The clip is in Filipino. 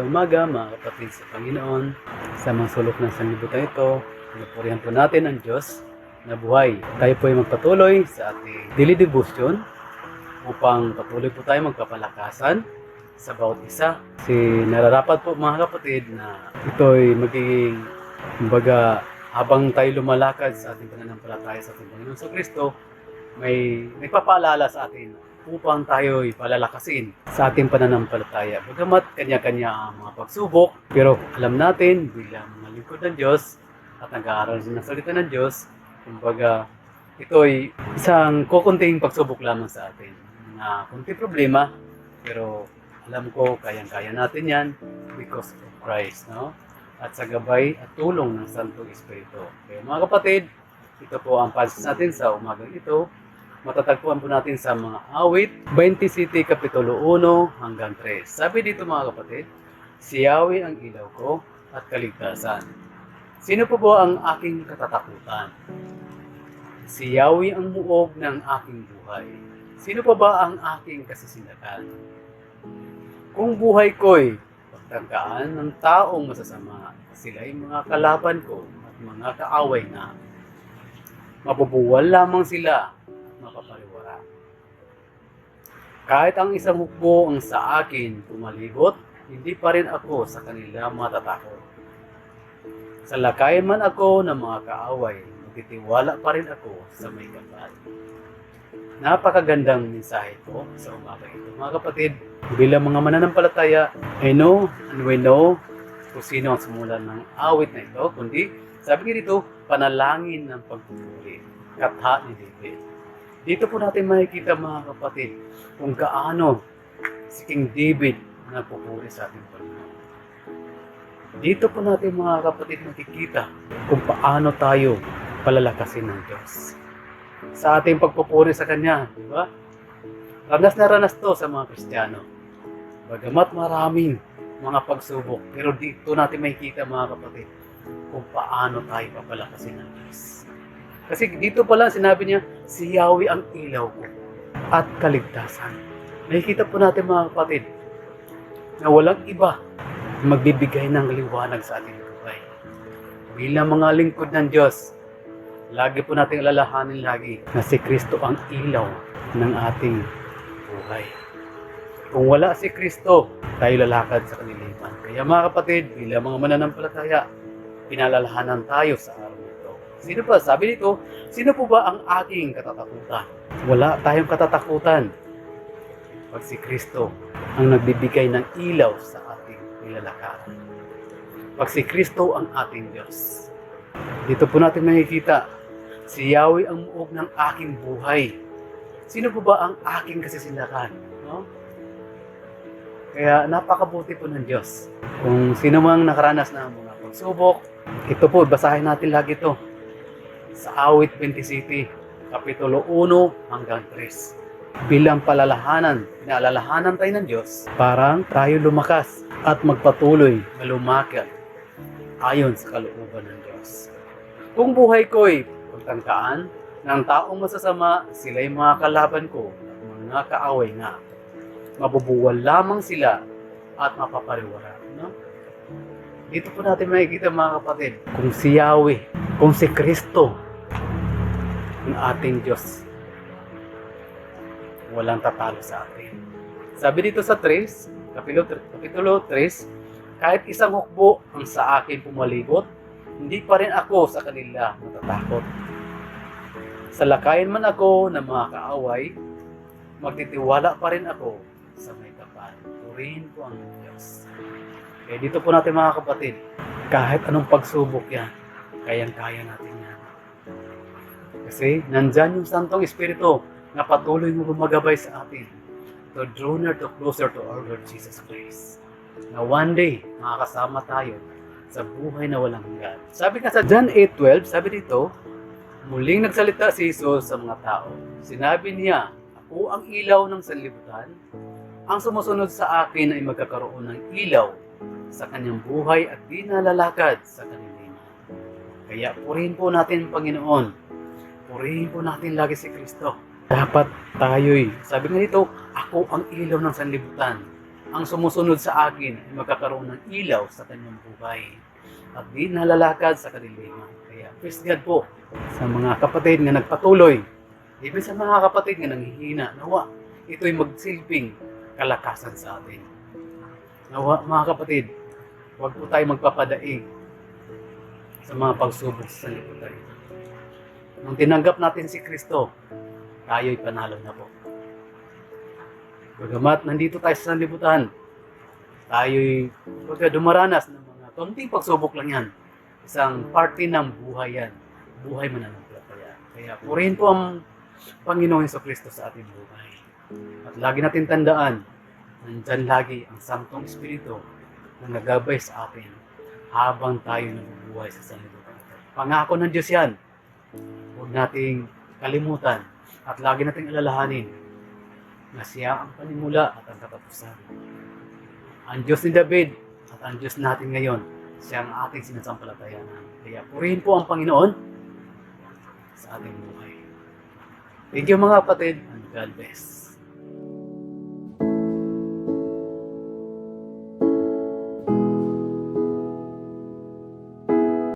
Magandang umaga mga kapatid sa Panginoon. Sa mga sulok ng sanlibutan ito, pinupurihan po natin ang Diyos na buhay. Tayo po ay magpatuloy sa ating daily devotion upang patuloy po tayo magpapalakasan sa bawat isa. Kasi nararapat po mga kapatid na ito ay magiging kumbaga habang tayo lumalakad sa ating pananampalataya sa ating Panginoon sa Kristo, may nagpapaalala sa atin upang tayo'y palalakasin sa ating pananampalataya. Bagamat kanya-kanya ang mga pagsubok, pero alam natin bilang mga lingkod ng Diyos at nag-aaral din ng salita ng Diyos, kumbaga ito'y isang kukunting pagsubok lamang sa atin na kunting problema, pero alam ko kayang-kaya natin yan because of Christ, no? At sa gabay at tulong ng Santong Espiritu. Kaya mga kapatid, ito po ang pansin natin sa umagang ito matatagpuan po natin sa mga awit 20 City Kapitulo 1 hanggang 3. Sabi dito mga kapatid, Si Yahweh ang ilaw ko at kaligtasan. Sino po ba ang aking katatakutan? Si Yahweh ang muog ng aking buhay. Sino pa ba ang aking kasasinakan? Kung buhay ko'y pagtangkaan ng taong masasama, sila'y mga kalaban ko at mga kaaway na. Mabubuwal lamang sila mapapariwara. Kahit ang isang hukbo ang sa akin pumalibot, hindi pa rin ako sa kanila matatakot. Sa lakayan man ako ng mga kaaway, magtitiwala pa rin ako sa may kapal. Napakagandang mensahe ko sa umaga ito. Mga kapatid, bilang mga mananampalataya, I know and we know kung sino ang sumulan ng awit na ito, kundi sabi nga dito, panalangin ng pagpupuri, katha ni David. Dito po natin makikita mga kapatid kung gaano si King David nagpupuri sa ating Panginoon. Dito po natin mga kapatid makikita kung paano tayo palalakasin ng Diyos. Sa ating pagpupuri sa Kanya, di ba? Ranas na ranas to sa mga Kristiyano. Bagamat maraming mga pagsubok, pero dito natin makikita mga kapatid kung paano tayo papalakasin ng Diyos. Kasi dito pala sinabi niya, si Yahweh ang ilaw ko at kaligtasan. Nakikita po natin mga kapatid na walang iba magbibigay ng liwanag sa ating buhay. Bilang mga lingkod ng Diyos, lagi po nating alalahanin lagi na si Kristo ang ilaw ng ating buhay. Kung wala si Kristo, tayo lalakad sa kanilipan. Kaya mga kapatid, bilang mga mananampalataya, pinalalahanan tayo sa. Sino pa? Sabi dito, sino po ba ang aking katatakutan? Wala tayong katatakutan. Pag si Kristo ang nagbibigay ng ilaw sa ating nilalakaran. Pag si Kristo ang ating Diyos. Dito po natin nakikita, si Yahweh ang muog ng aking buhay. Sino po ba ang aking kasisilakan? No? Kaya napakabuti po ng Diyos. Kung sino mang nakaranas ng mga pagsubok, ito po, basahin natin lagi ito. Sa awit 20 City, Kapitulo 1 hanggang 3. Bilang palalahanan, pinaalalahanan tayo ng Diyos, parang tayo lumakas at magpatuloy na lumakad ayon sa kalooban ng Diyos. Kung buhay ko'y pagtangkaan ng taong masasama, sila'y mga kalaban ko mga kaaway nga. Mabubuwal lamang sila at mapapariwara. No? Dito po natin makikita mga kapatid, kung si Yahweh, kung si Kristo, ang ating Diyos, walang tatalo sa atin. Sabi dito sa 3, Kapitulo, Kapitulo 3, kahit isang hukbo ang sa akin pumalibot, hindi pa rin ako sa kanila matatakot. Sa lakayin man ako ng mga kaaway, magtitiwala pa rin ako sa may kapal. Purihin ko ang Diyos. Kaya dito po natin mga kapatid, kahit anong pagsubok yan, kayang-kaya natin yan. Kasi nandyan yung Santong Espiritu na patuloy mo gumagabay sa atin to draw near to closer to our Lord Jesus Christ. Na one day, makakasama tayo sa buhay na walang hanggan. Sabi nga sa John 8.12, sabi dito, muling nagsalita si Jesus sa mga tao. Sinabi niya, ako ang ilaw ng sanlibutan. Ang sumusunod sa akin ay magkakaroon ng ilaw sa kanyang buhay at di nalalakad sa. Kaya purihin po natin ang Panginoon. Purihin po natin lagi si Kristo. Dapat tayo'y, sabi nga dito, ako ang ilaw ng sanlibutan. ang sumusunod sa akin ay magkakaroon ng ilaw sa kanyang buhay at di nalalakad sa kadiliman. Kaya praise God po sa mga kapatid na nagpatuloy. Even sa mga kapatid na nanghihina, nawa, ito'y magsilbing kalakasan sa atin. Nawa, mga kapatid, huwag po tayo magpapadaig sa mga pagsubok sa liputan. Nung tinanggap natin si Kristo, tayo'y panalo na po. Bagamat nandito tayo sa sanlibutan, tayo'y pagka dumaranas ng mga konting pagsubok lang yan. Isang parte ng buhay yan. Buhay mananampalataya. Kaya purihin po ang Panginoon sa Kristo sa ating buhay. At lagi natin tandaan, nandyan lagi ang Santong Espiritu na nagabay sa atin habang tayo nabubuhay sa sanlibutan. Pangako ng Diyos yan. Huwag nating kalimutan at lagi nating alalahanin na siya ang panimula at ang katapusan. Ang Diyos ni David at ang Diyos natin ngayon, siya ang ating sinasampalatayanan. Kaya purihin po ang Panginoon sa ating buhay. Thank you mga kapatid and God bless.